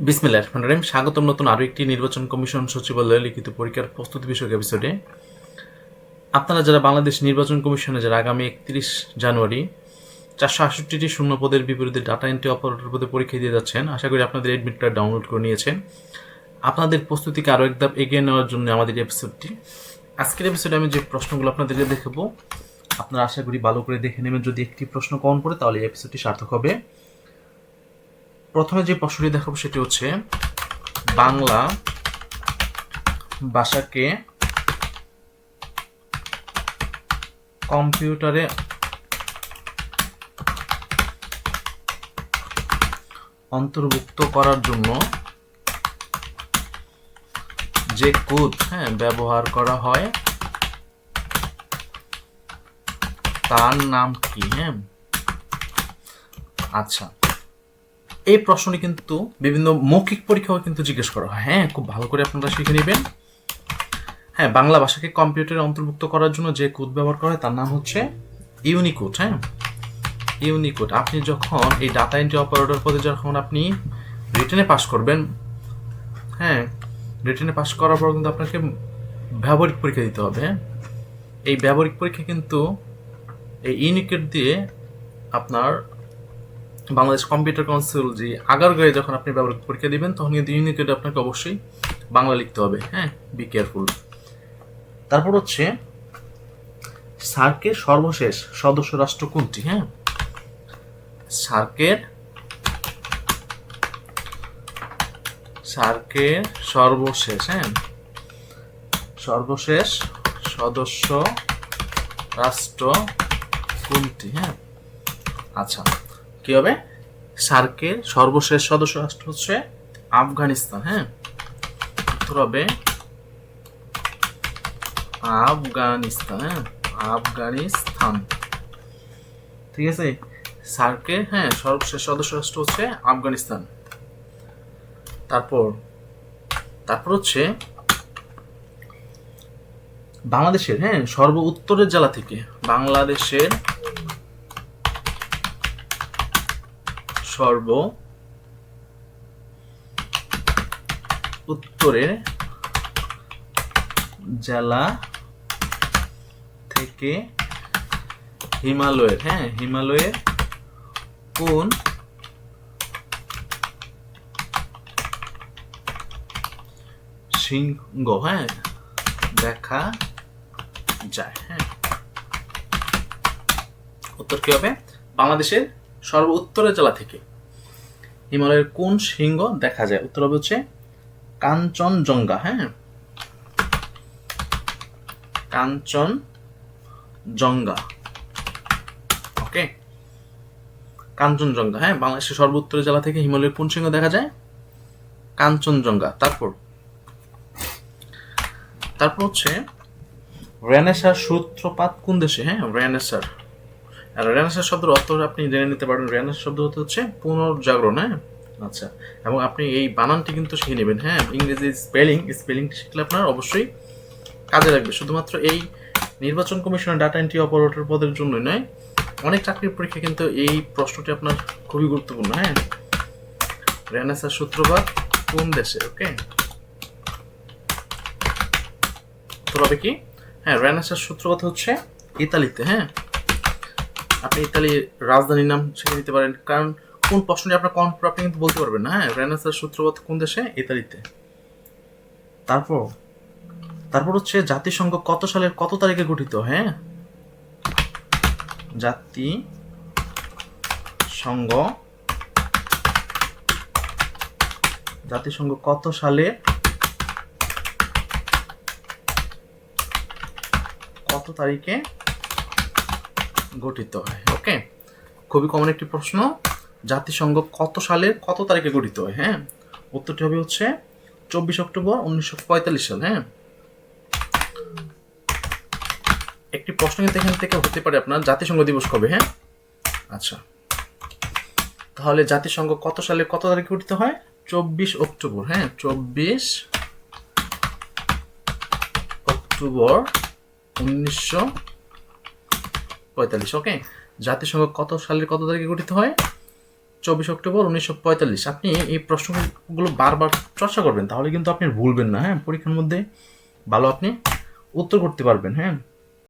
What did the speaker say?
বিসমিল্লাহ রহমান রহিম। স্বাগতম নতুন আরও একটি নির্বাচন কমিশন সচিবালয়ে লিখিত পরীক্ষার প্রস্তুতি বিষয়ক এপিসোডে আপনারা যারা বাংলাদেশ নির্বাচন কমিশনে, যারা আগামী একত্রিশ জানুয়ারি চারশো আষট্টিটি শূন্য পদের বিপরীতে ডাটা এন্ট্রি অপারেটর পদে পরীক্ষা দিয়ে যাচ্ছেন, আশা করি আপনাদের এডমিট কার্ড ডাউনলোড করে নিয়েছেন। আপনাদের প্রস্তুতিকে আরও এক ধাপ এগিয়ে নেওয়ার জন্য আমাদের এপিসোডটি আজকের এপিসোডে আমি যে প্রশ্নগুলো আপনাদেরকে দেখাবো, আপনারা আশা করি ভালো করে দেখে নেবেন। যদি একটি প্রশ্ন কম পড়ে, তাহলে এপিসোডটি সার্থক হবে। প্রথমে যে প্রশ্নটি দেখাবো সেটি হচ্ছে, বাংলা ভাষাকে কম্পিউটারে অন্তর্ভুক্ত করার জন্য যে কোড হ্যাঁ ব্যবহার করা হয়, তার নাম কি হ্যাঁ? আচ্ছা এই প্রশ্নটি কিন্তু বিভিন্ন মৌখিক পরীক্ষাও কিন্তু জিজ্ঞেস করা হয়। হ্যাঁ খুব ভালো করে আপনারা শিখে নেবেন। হ্যাঁ বাংলা ভাষাকে কম্পিউটারে অন্তর্ভুক্ত করার জন্য যে কোড ব্যবহার করা হয়, তার নাম হচ্ছে ইউনিকোড হ্যাঁ? ইউনিকোড আপনি যখন এই ডাটা এন্ট্রি অপারেটর পদে যখন আপনি রিটেনে পাস করবেন হ্যাঁ রিটেনে পাস করার পর কিন্তু আপনাকে ব্যবহারিক পরীক্ষা দিতে হবে। এই ব্যবহারিক পরীক্ষা কিন্তু এই ইউনিকোড দিয়ে আপনার বাংলাদেশ কম্পিউটার কাউন্সিল যে আগারগাঁয়ে যখন আপনি ব্যবহারিক পরীক্ষা দিবেন, তখন কিন্তু ইউনিকোডে আপনাকে অবশ্যই বাংলা লিখতে হবে। হ্যাঁ বি কেয়ারফুল তারপর হচ্ছে, সার্কের সর্বশেষ সদস্য রাষ্ট্র কোনটি? হ্যাঁ সার্কের সার্কের সর্বশেষ হ্যাঁ সর্বশেষ সদস্য রাষ্ট্র কোনটি? হ্যাঁ আচ্ছা। কি হবে? সার্কের সর্বশেষ সদস্য রাষ্ট্র হচ্ছে আফগানিস্তান হ্যাঁ? উত্তর হবে আফগানিস্তান হ্যাঁ? আফগানিস্তান। ঠিক আছে? সার্কের হ্যাঁ সর্বশেষ সদস্য রাষ্ট্র হচ্ছে আফগানিস্তান। তারপর তারপর হচ্ছে বাংলাদেশের হ্যাঁ সর্ব উত্তরের জেলা থেকে, বাংলাদেশের সর্ব উত্তরের জেলা থেকে হিমালয়ের হ্যাঁ হিমালয়ের কোন সিংহ হ্যাঁ দেখা যায় হ্যাঁ। উত্তর কি হবে? বাংলাদেশের সর্ব উত্তরের জেলা থেকে। হিমালয়ের কোন সিংহ দেখা যায়? উত্তর হবে হচ্ছে কাঞ্চনজঙ্ঘা হ্যাঁ? কাঞ্চন জঙ্গা ওকে? কাঞ্চনজঙ্ঘা হ্যাঁ? বাংলাদেশের সর্ব উত্তরের জেলা থেকে হিমালয়ের কোন সিংহ দেখা যায়? কাঞ্চনজঙ্ঘা। তারপর তারপর হচ্ছে রেনেসার সূত্রপাত কোন দেশে হ্যাঁ? রেনেসার। আর রেনেসার শব্দের অর্থ আপনি জেনে নিতে পারেন রেনেসার শব্দ হচ্ছে পুনর্জাগরণ হ্যাঁ? আচ্ছা এবং আপনি এই বানানটি কিন্তু শিখে নেবেন হ্যাঁ? ইংরেজি স্পেলিং, স্পেলিংটি শিখলে আপনার অবশ্যই কাজে লাগবে। শুধুমাত্র এই নির্বাচন কমিশনের ডাটা এন্ট্রি অপারেটর পদের জন্যই নয়, অনেক চাকরির পরীক্ষা কিন্তু এই প্রশ্নটি আপনার খুবই গুরুত্বপূর্ণ হ্যাঁ? রেনেসার সূত্রপাত কোন দেশে, ওকে? হবে কি? হ্যাঁ রেনেসার সূত্রপাত হচ্ছে ইতালিতে হ্যাঁ? আপনি ইতালির রাজধানীর নাম শিখে নিতে পারেন। কারণ কোন প্রশ্নটি আপনার কম, আপনি কিন্তু বলতে পারবেন না হ্যাঁ? রেনেসার সূত্রপাত কোন দেশে? ইতালিতে। তারপর তারপর হচ্ছে জাতিসংঘ কত সালের, কত তারিখে গঠিত হ্যাঁ? জাতি সংঘ জাতিসংঘ কত সালে, কত তারিখে গঠিত হয় ওকে খুবই কমন একটি প্রশ্ন। জাতিসংঘ কত সালে কত তারিখে গঠিত হয় হ্যাঁ? উত্তরটি হবে হচ্ছে চব্বিশ অক্টোবর উনিশশো পঁয়তাল্লিশ সাল হ্যাঁ? একটি প্রশ্ন কিন্তু এখান থেকে হতে পারে আপনার জাতিসংঘ দিবস কবে হ্যাঁ? আচ্ছা। তাহলে জাতিসংঘ কত সালে কত তারিখে গঠিত হয়? চব্বিশ অক্টোবর হ্যাঁ? চব্বিশ অক্টোবর উনিশশো পঁয়তাল্লিশ, ওকে? জাতিসংঘ কত সালের কত তারিখে গঠিত হয়? চব্বিশ অক্টোবর উনিশশো পঁয়তাল্লিশ। আপনি এই প্রশ্নগুলো বারবার চর্চা করবেন, তাহলে কিন্তু আপনি ভুলবেন না হ্যাঁ? পরীক্ষার মধ্যে ভালো আপনি উত্তর করতে পারবেন হ্যাঁ?